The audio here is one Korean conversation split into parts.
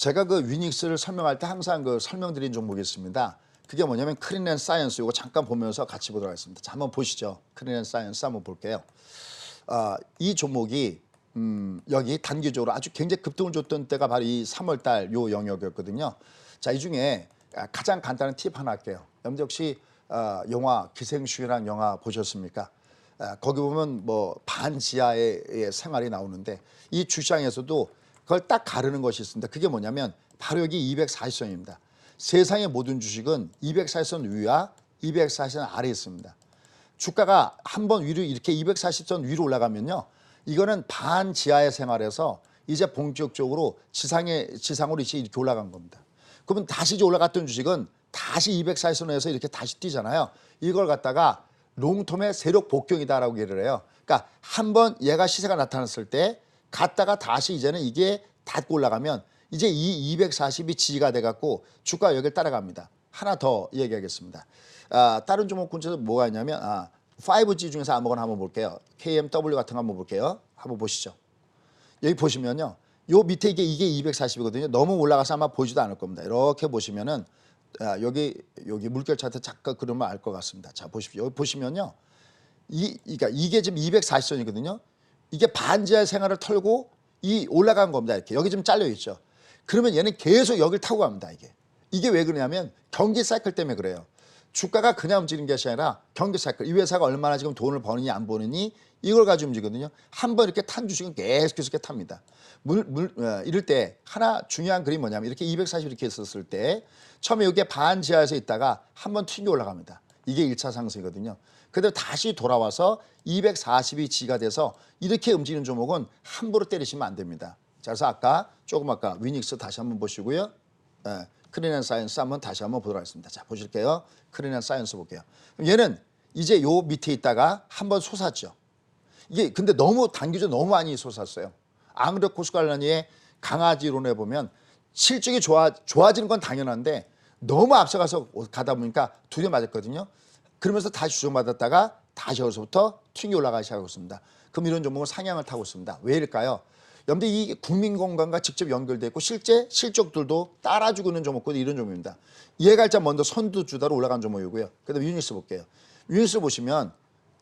제가 그 위닉스를 설명할 때 항상 그 설명드린 종목이 있습니다. 그게 뭐냐면 앤 사이언스 이거 잠깐 보면서 같이 보도록 하겠습니다. 자, 한번 보시죠. 앤 사이언스 한번 볼게요. 아, 이 종목이 음, 여기 단기적으로 아주 굉장히 급등을 줬던 때가 바로 이 3월 달 요 영역이었거든요. 자, 이 중에 아, 가장 간단한 팁 하나 할게요. 여러분들 혹시 아, 영화 기생충이라는 영화 보셨습니까? 아, 거기 보면 뭐 반지하의 의 생활이 나오는데 이 주시장에서도 그걸 딱 가르는 것이 있습니다. 그게 뭐냐면 바로 여기 240선입니다. 세상의 모든 주식은 240선 위와 240선 아래에 있습니다. 주가가 한 번 위로 이렇게 240선 위로 올라가면요. 이거는 반 지하의 생활에서 이제 본격적으로 지상에 지상으로 이제 이렇게 올라간 겁니다. 그러면 다시 이제 올라갔던 주식은 다시 240선에서 이렇게 다시 뛰잖아요. 이걸 갖다가 롱텀의 세력 복경이다라고 얘기를 해요. 그러니까 한 번 얘가 시세가 나타났을 때 갔다가 다시 이제는 이게 닫고 올라가면 이제 이 240이 지지가 돼갖고 주가 여기를 따라갑니다. 하나 더 얘기하겠습니다. 아, 다른 종목 중에서 뭐가 있냐면 아, 5G 중에서 아무거나 한번 볼게요. KMW 같은 거 한번 볼게요. 한번 보시죠. 여기 보시면요. 요 밑에 이게 이게 240이거든요. 너무 올라가서 아마 보지도 않을 겁니다. 이렇게 보시면은 아, 여기 여기 물결 차트 잠깐 그러면 알 것 같습니다. 자 보십시오. 여기 보시면요. 이 그러니까 이게 지금 240선이거든요. 이게 반지하 생활을 털고 이 올라간 겁니다. 이렇게 여기 좀 잘려 있죠. 그러면 얘는 계속 여기를 타고 갑니다. 이게 이게 왜 그러냐면 경기 사이클 때문에 그래요. 주가가 그냥 움직이는 것이 아니라 경기 사이클. 이 회사가 얼마나 지금 돈을 버느니 안 버느니 이걸 가지고 움직이거든요. 한 번 이렇게 탄 주식은 계속해서 이렇게 탑니다. 물, 물, 어, 이럴 때 하나 중요한 그림이 뭐냐면 이렇게 240 이렇게 있었을 때 처음에 여기에 반지하에서 있다가 한 번 튕겨 올라갑니다. 이게 1차 상승이거든요. 그대로 다시 돌아와서 240이 지가 돼서 이렇게 움직이는 종목은 함부로 때리시면 안 됩니다. 자, 그래서 아까 조금 아까 위닉스 다시 한번 보시고요. 예, 크리넨 사이언스 한번 다시 한번 보도록 하겠습니다. 자, 보실게요. 크리넨 사이언스 볼게요. 얘는 이제 요 밑에 있다가 한번 솟았죠. 이게 근데 너무 단기적으로 너무 많이 솟았어요. 앙르 코스갈라니의 강아지론에 보면 실적이 좋아 좋아지는 건 당연한데 너무 앞서가서 가다 보니까 두개 맞았거든요. 그러면서 다시 주정받았다가 다시 여기서부터 튕겨 올라가기 시작하고 있습니다. 그럼 이런 종목은 상향을 타고 있습니다. 왜일까요? 여러분들 이 국민 건강과 직접 연결돼 있고 실제 실적들도 따라주고 있는 종목도 이런 종목입니다. 이해갈자 먼저 선두 주다로 올라간 종목이고요. 그다음 유니스 볼게요. 유니스 보시면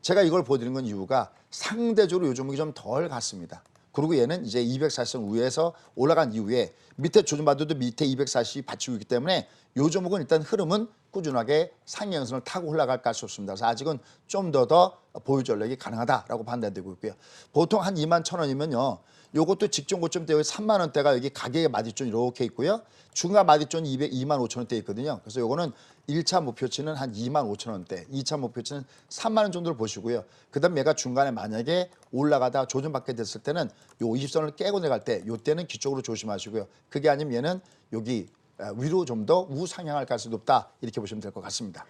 제가 이걸 보여드린 건 이유가 상대적으로 요 종목이 좀 덜 갔습니다. 그리고 얘는 이제 240선 위에서 올라간 이후에 밑에 조준받아도 밑에 240이 받치고 있기 때문에 요 종목은 일단 흐름은 꾸준하게 상향선을 타고 올라갈 가능성이 없습니다. 그래서 아직은 좀 더 더 보유 전략이 가능하다라고 판단되고 있고요. 보통 한 2만 천 원이면요. 요것도 직전 고점 때 여기 3만 원대가 여기 가격의 마디존 이렇게 있고요. 중간 마디존 200, 2만 5천 원대 있거든요. 그래서 요거는 1차 목표치는 한 2만 5천 원대, 2차 목표치는 3만 원 정도를 보시고요. 그다음 얘가 중간에 만약에 올라가다 조정받게 됐을 때는 요 20선을 깨고 내갈 때 요때는 기쪽으로 조심하시고요. 그게 아니면 얘는 여기 아, 위로 좀 더 우상향할 가능성이 높다 이렇게 보시면 될 것 같습니다.